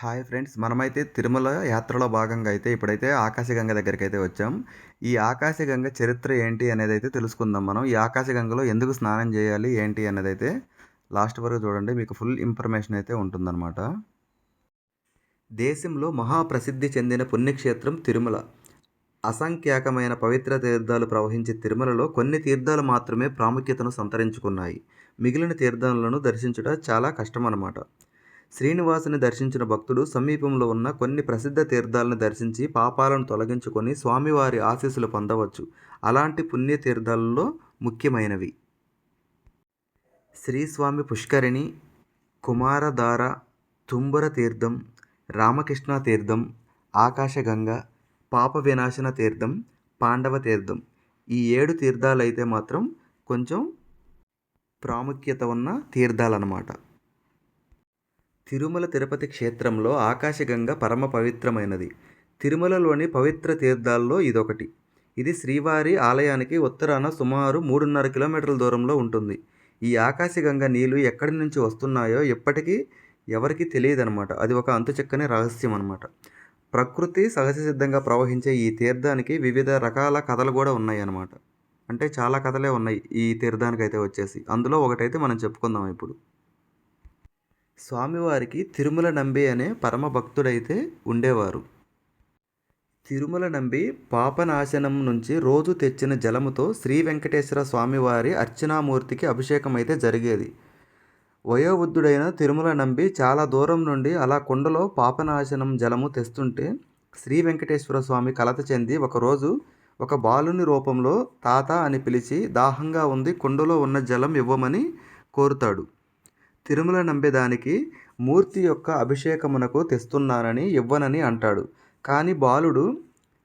Hi friends మనమైతే తిరుమల యాత్రలో భాగంగా అయితే ఇప్పుడైతే ఆకాశగంగ దగ్గరికి అయితే వచ్చాం. ఈ ఆకాశగంగ చరిత్ర ఏంటి అనేది అయితే తెలుసుకుందాం మనం. ఈ ఆకాశగంగలో ఎందుకు స్నానం చేయాలి ఏంటి అనేది అయితే లాస్ట్ వరకు చూడండి. మీకు ఫుల్ ఇన్ఫర్మేషన్ అయితే ఉంటుందన్నమాట. దేశంలో మహాప్రసిద్ధి చెందిన పుణ్యక్షేత్రం తిరుమల. అసంఖ్యాకమైన పవిత్ర తీర్థాలు ప్రవహించే తిరుమలలో కొన్ని తీర్థాలు మాత్రమే ప్రాముఖ్యతను సంతరించుకున్నాయి. మిగిలిన తీర్థాలను దర్శించుట చాలా కష్టం అన్నమాట శ్రీనివాసుని దర్శించిన భక్తుడు సమీపంలో ఉన్న కొన్ని ప్రసిద్ధ తీర్థాలను దర్శించి పాపాలను తొలగించుకొని స్వామివారి ఆశీస్సులు పొందవచ్చు. అలాంటి పుణ్య తీర్థాలలో ముఖ్యమైనవి. శ్రీస్వామి పుష్కరిణి కుమారధార తుంబుర తీర్థం రామకృష్ణ తీర్థం ఆకాశగంగ పాప వినాశన తీర్థం పాండవ తీర్థం. ఈ ఏడు తీర్థాలైతే మాత్రం కొంచెం ప్రాముఖ్యత ఉన్న తీర్థాలన్నమాట. తిరుమల తిరుపతి క్షేత్రంలో ఆకాశగంగ పరమ పవిత్రమైనది. తిరుమలలోని పవిత్ర తీర్థాల్లో ఇదొకటి. ఇది శ్రీవారి ఆలయానికి ఉత్తరాన సుమారు మూడున్నర కిలోమీటర్ల దూరంలో ఉంటుంది. ఈ ఆకాశగంగ నీళ్ళు ఎక్కడి నుంచి వస్తున్నాయో ఎప్పటికీ ఎవరికి తెలియదనమాట అది ఒక అంతుచెక్కని రహస్యం అనమాట ప్రకృతి సహజ సిద్ధంగా ప్రవహించే ఈ తీర్థానికి వివిధ రకాల కథలు కూడా ఉన్నాయి అన్నమాట అంటే చాలా కథలే ఉన్నాయి ఈ తీర్థానికి అయితే వచ్చేసి. అందులో ఒకటైతే మనం చెప్పుకుందాం ఇప్పుడు. స్వామివారికి తిరుమల నంబి అనే పరమ భక్తుడైతే ఉండేవారు. తిరుమల నంబి పాపనాశనం నుంచి రోజు తెచ్చిన జలముతో శ్రీ వెంకటేశ్వర స్వామివారి అర్చనామూర్తికి అభిషేకం అయితే జరిగేది. వయోవృద్ధుడైన తిరుమల నంబి చాలా దూరం నుండి అలా కుండలో పాపనాశనం జలము తెస్తుంటే శ్రీ వెంకటేశ్వర స్వామి కలత చెంది ఒకరోజు ఒక బాలుని రూపంలో తాత అని పిలిచి దాహంగా ఉంది కుండలో ఉన్న జలం ఇవ్వమని కోరుతాడు. తిరుమల నంబేదానికి మూర్తి యొక్క అభిషేకమునకు తెస్తున్నానని ఇవ్వనని అంటాడు. కానీ బాలుడు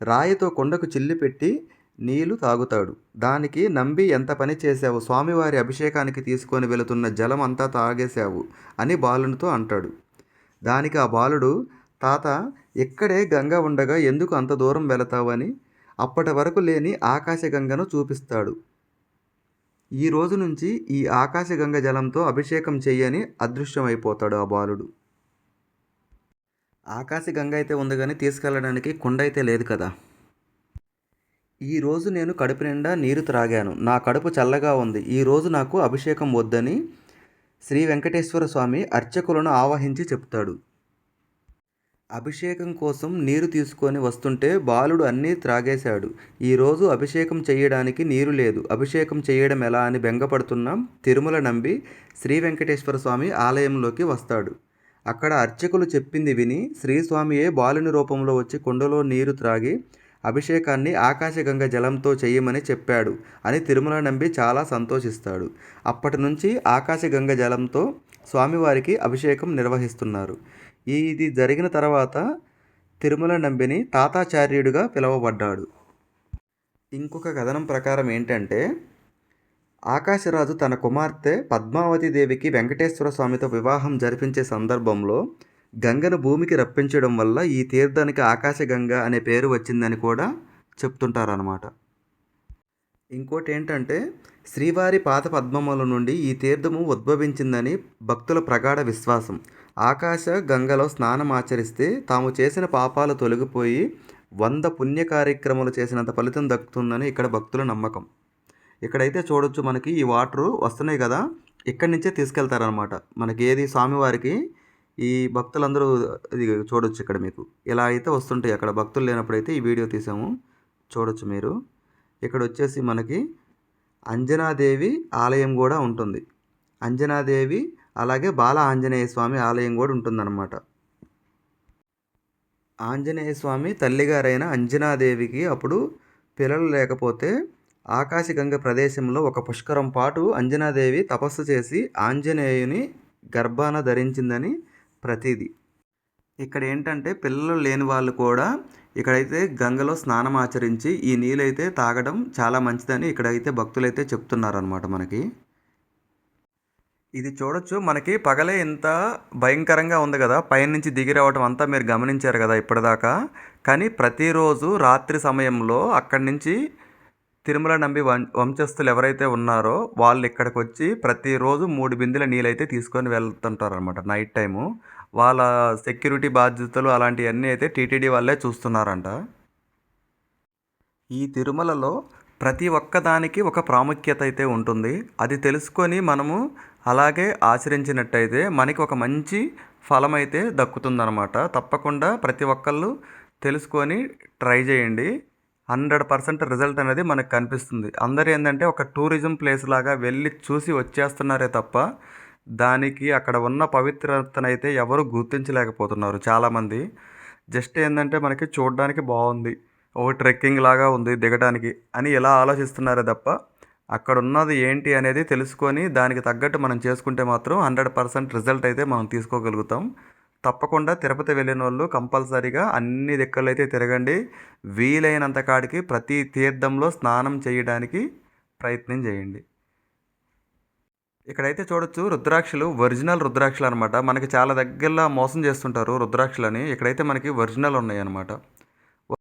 రాయితో కొండకు చిల్లిపెట్టి నీళ్ళు తాగుతాడు. దానికి నంబి ఎంత పని చేశావు? స్వామివారి అభిషేకానికి తీసుకొని వెళుతున్న జలం అంతా తాగేశావు అని బాలునితో అంటాడు. దానికి ఆ బాలుడు తాత ఇక్కడే గంగ ఉండగా ఎందుకు అంత దూరం వెళతావని? అప్పటి వరకు లేని ఆకాశగంగను చూపిస్తాడు. ఈ రోజు నుంచి ఈ ఆకాశగంగ జలంతో అభిషేకం చెయ్యని అదృశ్యమైపోతాడు ఆ బాలుడు. ఆకాశగంగ అయితే ఉంది కానీ తీసుకెళ్ళడానికి కుండ అయితే లేదు కదా. ఈరోజు నేను కడుపు నిండా నీరు త్రాగాను. నా కడుపు చల్లగా ఉంది. ఈరోజు నాకు అభిషేకం వద్దని శ్రీ వెంకటేశ్వర స్వామి అర్చకులను ఆవహించి చెప్తాడు. అభిషేకం కోసం నీరు తీసుకొని వస్తుంటే బాలుడు అన్నీ త్రాగేశాడు. ఈరోజు అభిషేకం చేయడానికి నీరు లేదు. అభిషేకం చేయడం ఎలా అని బెంగపడుతున్నాం? తిరుమల నంబి శ్రీ వెంకటేశ్వర స్వామి ఆలయంలోకి వస్తాడు. అక్కడ అర్చకులు చెప్పింది విని శ్రీస్వామియే బాలుని రూపంలో వచ్చి కుండలో నీరు త్రాగి అభిషేకాన్ని ఆకాశగంగ జలంతో చేయమని చెప్పాడు అని తిరుమల నంబి చాలా సంతోషిస్తాడు. అప్పటి నుంచి ఆకాశగంగ జలంతో స్వామివారికి అభిషేకం నిర్వహిస్తున్నారు. ఇది జరిగిన తర్వాత తిరుమల నంబిని తాతాచార్యుడిగా పిలువబడ్డాడు. ఇంకొక కథనం ప్రకారం ఏంటంటే ఆకాశరాజు తన కుమార్తె పద్మావతి దేవికి వెంకటేశ్వర స్వామితో వివాహం జరిపించే సందర్భంలో గంగను భూమికి రప్పించడం వల్ల ఈ తీర్థానికి ఆకాశగంగ అనే పేరు వచ్చిందని కూడా చెప్తుంటారనమాట ఇంకోటి ఏంటంటే శ్రీవారి పాత పద్మముల నుండి ఈ తీర్థము ఉద్భవించిందని భక్తుల ప్రగాఢ విశ్వాసం. ఆకాశ గంగలో స్నానం ఆచరిస్తే తాము చేసిన పాపాలు తొలగిపోయి వంద పుణ్య కార్యక్రమాలు చేసినంత ఫలితం దక్కుతుందని ఇక్కడ భక్తుల నమ్మకం. ఇక్కడైతే చూడొచ్చు మనకి ఈ వాటర్ వస్తున్నాయి కదా ఇక్కడి నుంచే తీసుకెళ్తారనమాట మనకి ఏది స్వామివారికి ఈ భక్తులందరూ ఇది చూడొచ్చు ఇక్కడ మీకు. ఇలా అయితే వస్తుంటాయి అక్కడ భక్తులు లేనప్పుడు అయితే ఈ వీడియో తీసాము. చూడొచ్చు మీరు. ఇక్కడ వచ్చేసి మనకి అంజనాదేవి ఆలయం కూడా ఉంటుంది. అంజనాదేవి అలాగే బాల ఆంజనేయ స్వామి ఆలయం కూడా ఉంటుందన్నమాట. ఆంజనేయ స్వామి తల్లిగారైన అంజనాదేవికి అప్పుడు పిల్లలు లేకపోతే ఆకాశగంగ ప్రదేశంలో ఒక పుష్కరం పాటు అంజనాదేవి తపస్సు చేసి ఆంజనేయుని గర్భాన ధరించిందని ప్రతీది. ఇక్కడ ఏంటంటే పిల్లలు లేని వాళ్ళు కూడా ఇక్కడైతే గంగలో స్నానం ఆచరించి ఈ నీళ్ళైతే తాగడం చాలా మంచిదని ఇక్కడైతే భక్తులైతే చెప్తున్నారనమాట మనకి. ఇది చూడొచ్చు. మనకి పగలే ఇంత భయంకరంగా ఉంది కదా. పైనుంచి దిగి రావటం అంతా మీరు గమనించారు కదా ఇప్పటిదాకా. కానీ ప్రతిరోజు రాత్రి సమయంలో అక్కడి నుంచి తిరుమల నంబి వం వంశస్థులు ఎవరైతే ఉన్నారో వాళ్ళు ఇక్కడికి వచ్చి ప్రతిరోజు మూడు బిందెల నీళ్ళైతే తీసుకొని వెళ్తుంటారు అనమాట నైట్ టైము. వాళ్ళ సెక్యూరిటీ బాధ్యతలు అలాంటివన్నీ అయితే టీటీడీ వాళ్ళే చూస్తున్నారంట. ఈ తిరుమలలో ప్రతి ఒక్కదానికి ఒక ప్రాముఖ్యత అయితే ఉంటుంది. అది తెలుసుకొని మనము అలాగే ఆచరించినట్టయితే మనకి ఒక మంచి ఫలం అయితే దక్కుతుందనమాట తప్పకుండా ప్రతి ఒక్కళ్ళు తెలుసుకొని ట్రై చేయండి. హండ్రెడ్ పర్సెంట్ రిజల్ట్ అనేది మనకు కనిపిస్తుంది. అందరు ఏంటంటే ఒక టూరిజం ప్లేస్ లాగా వెళ్ళి చూసి వచ్చేస్తున్నారే తప్ప దానికి అక్కడ ఉన్న పవిత్రతనైతే ఎవరు గుర్తించలేకపోతున్నారు చాలామంది. జస్ట్ ఏంటంటే మనకి చూడడానికి బాగుంది. ఓ ట్రెక్కింగ్ లాగా ఉంది దిగడానికి అని ఎలా ఆలోచిస్తున్నారే తప్ప అక్కడ ఉన్నది ఏంటి అనేది తెలుసుకొని దానికి తగ్గట్టు మనం చేసుకుంటే మాత్రం హండ్రెడ్ పర్సెంట్ రిజల్ట్ అయితే మనం తీసుకోగలుగుతాం. తప్పకుండా తిరుపతి వెళ్ళిన వాళ్ళు కంపల్సరీగా అన్ని దిక్కలు అయితే తిరగండి. వీలైనంత కాడికి ప్రతి తీర్థంలో స్నానం చేయడానికి ప్రయత్నం చేయండి. ఇక్కడైతే చూడొచ్చు రుద్రాక్షలు ఒరిజినల్ రుద్రాక్షలు అనమాట మనకి చాలా దగ్గరలో మోసం చేస్తుంటారు రుద్రాక్షలని. ఇక్కడైతే మనకి ఒరిజినల్ ఉన్నాయి అనమాట